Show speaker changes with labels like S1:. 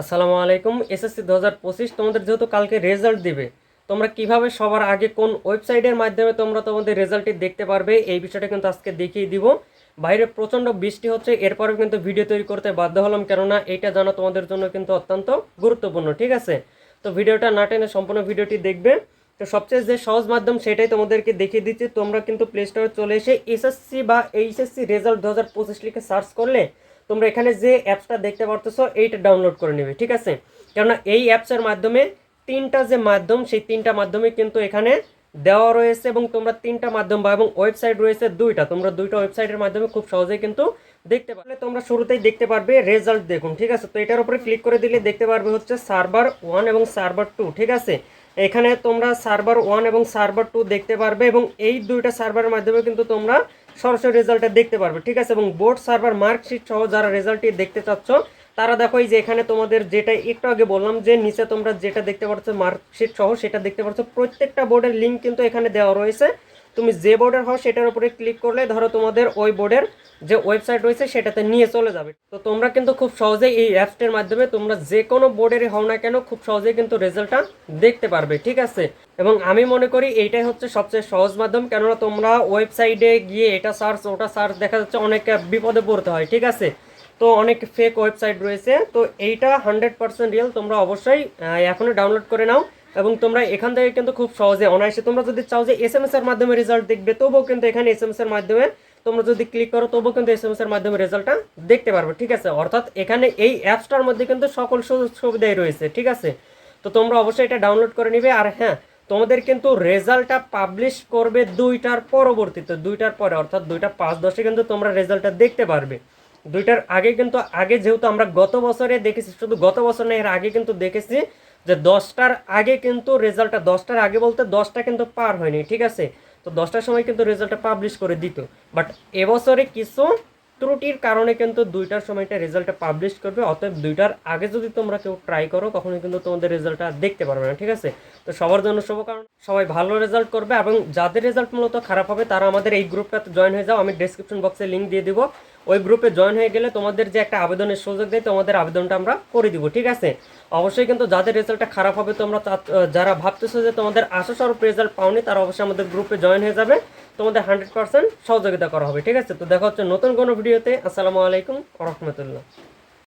S1: আসসালামু আলাইকুম, এসএসসি দু হাজার পঁচিশ তোমাদের যেহেতু কালকে রেজাল্ট দিবে, তোমরা কীভাবে সবার আগে কোন ওয়েবসাইটের মাধ্যমে তোমরা তোমাদের রেজাল্টটি দেখতে পারবে, এই বিষয়টা কিন্তু আজকে দেখিয়ে দিব। বাইরে প্রচণ্ড বৃষ্টি হচ্ছে, এরপরেও কিন্তু ভিডিও তৈরি করতে বাধ্য হলাম, কেননা এইটা জানা তোমাদের জন্য কিন্তু অত্যন্ত গুরুত্বপূর্ণ, ঠিক আছে? তো ভিডিওটা না টেনে সম্পূর্ণ ভিডিওটি দেখবে। তো সবচেয়ে যে সহজ মাধ্যম সেটাই তোমাদেরকে দেখিয়ে দিচ্ছি, তোমরা কিন্তু প্লে স্টোরে চলে এসে এসএসসি বা এইচএসসি রেজাল্ট দু হাজার পঁচিশ লিখে সার্চ করলে তোমরা এখানে যে অ্যাপসটা দেখতে পারতেছো, এইটা ডাউনলোড করে নেবে, ঠিক আছে? কেননা এই অ্যাপসের মাধ্যমে তিনটা যে মাধ্যম, সেই তিনটা মাধ্যমে কিন্তু এখানে দেওয়া রয়েছে এবং তোমরা তিনটা মাধ্যম বা এবং ওয়েবসাইট রয়েছে দুইটা। তোমরা দুইটা ওয়েবসাইটের মাধ্যমে খুব সহজেই কিন্তু দেখতে পারবে। তোমরা শুরুতেই দেখতে পারবে রেজাল্ট দেখুন, ঠিক আছে? তো এটার উপরে ক্লিক করে দিলে দেখতে পারবে হচ্ছে সার্ভার ওয়ান এবং সার্ভার টু ঠিক আছে? এখানে তোমরা সার্ভার ওয়ান এবং সার্ভার টু দেখতে পারবে এবং এই দুইটা সার্ভারের মাধ্যমে কিন্তু তোমরা সরাসরি রেজাল্টটা দেখতে পারবে, ঠিক আছে? এবং বোর্ড সার্ভার মার্কশিট সহ যারা রেজাল্টটি দেখতে চাচ্ছ, তারা দেখো এই যে এখানে তোমাদের যেটা একটু আগে বললাম যে নিচে তোমরা যেটা দেখতে পাচ্ছ মার্কশিট সহ সেটা দেখতে পাচ্ছ প্রত্যেকটা বোর্ডের লিঙ্ক কিন্তু এখানে দেওয়া রয়েছে। তুমি যে বোর্ডের হও সেটার উপরে ক্লিক করলে ধরো তোমাদের ওই বোর্ডের যে ওয়েবসাইট রয়েছে সেটাতে নিয়ে চলে যাবে। তো তোমরা কিন্তু খুব সহজেই এই অ্যাপসটির মাধ্যমে তোমরা যে কোনো বোর্ডেরই হও না কেন খুব সহজেই কিন্তু রেজাল্টটা দেখতে পারবে, ঠিক আছে? এবং আমি মনে করি এইটাই হচ্ছে সবচেয়ে সহজ মাধ্যম, কেননা তোমরা ওয়েবসাইটে গিয়ে এটা সার্চ ওটা সার্চ দেখা যাচ্ছে অনেক বিপদে পড়তে হয়, ঠিক আছে? তো অনেক ফেক ওয়েবসাইট রয়েছে, তো এইটা হান্ড্রেড পার্সেন্ট রিয়েল তোমরা অবশ্যই এখনই ডাউনলোড করে নাও। এবং তোমরা এখান থেকে কিন্তু খুব সহজে অনায়াসে তোমরা যদি চাও যে এস এম এস এর মাধ্যমে রেজাল্ট দেখবে, তবুও কিন্তু এখানে এস এম এস এর মাধ্যমে তোমরা যদি ক্লিক করো, তবুও কিন্তু এস এম এস এর মাধ্যমে রেজাল্টটা দেখতে পারবে, ঠিক আছে? অর্থাৎ এখানে এই অ্যাপসটার মধ্যে কিন্তু সকল সুযোগ সুবিধাই রয়েছে, ঠিক আছে? তো তোমরা অবশ্যই এটা ডাউনলোড করে নিবে আর হ্যাঁ তোমাদের কিন্তু রেজাল্টটা পাবলিশ করবে দুইটার পরবর্তীতে, দুইটার পরে, অর্থাৎ দুইটা পাঁচ দশে কিন্তু তোমরা রেজাল্টটা দেখতে পারবে। দুইটার আগে কিন্তু, আগে যেহেতু আমরা গত বছরে দেখেছি, শুধু গত বছর না, এর আগে কিন্তু দেখেছি যে দশটার আগে কিন্তু রেজাল্টটা দশটার আগে বলতে দশটা কিন্তু পার হয়নি, ঠিক আছে? তো দশটার সময় কিন্তু রেজাল্টটা পাবলিশ করে দিত। বাট এবছরে কিছু ত্রুটির কারণে কিন্তু দুইটার সময়টা রেজাল্টটা পাবলিশ করবে, অতএব দুইটার আগে যদি তোমরা কেউ ট্রাই করো, কখনোই কিন্তু তোমাদের রেজাল্টটা দেখতে পারবে না, ঠিক আছে? তো সবার জন্য শুভকামনা। সবাই ভালো রেজাল্ট করবে এবং যাদের রেজাল্ট মূলত খারাপ হবে, তারা আমাদের এই গ্রুপটাতে জয়েন হয়ে যাও, আমি ডেসক্রিপশন বক্সে লিঙ্ক দিয়ে দিব। ওই গ্রুপে জয়েন হয়ে গেলে তোমাদের যে একটা আবেদনের সুযোগ দেয়, তোমাদের আবেদনটা আমরা করে দিব, ঠিক আছে? অবশ্যই কিন্তু যাদের রেজাল্টটা খারাপ হবে, তোমরা যারা ভাবতেছো যে তোমাদের আশাস্বরূপ রেজাল্ট পাওনি, তারা অবশ্যই আমাদের গ্রুপে জয়েন হয়ে যাবে। তোমাদের হান্ড্রেড পার্সেন্ট সহযোগিতা করা হবে, ঠিক আছে? তো দেখা হচ্ছে নতুন কোনো ভিডিওতে আসসালামু আলাইকুম রহমতুল্লাহ।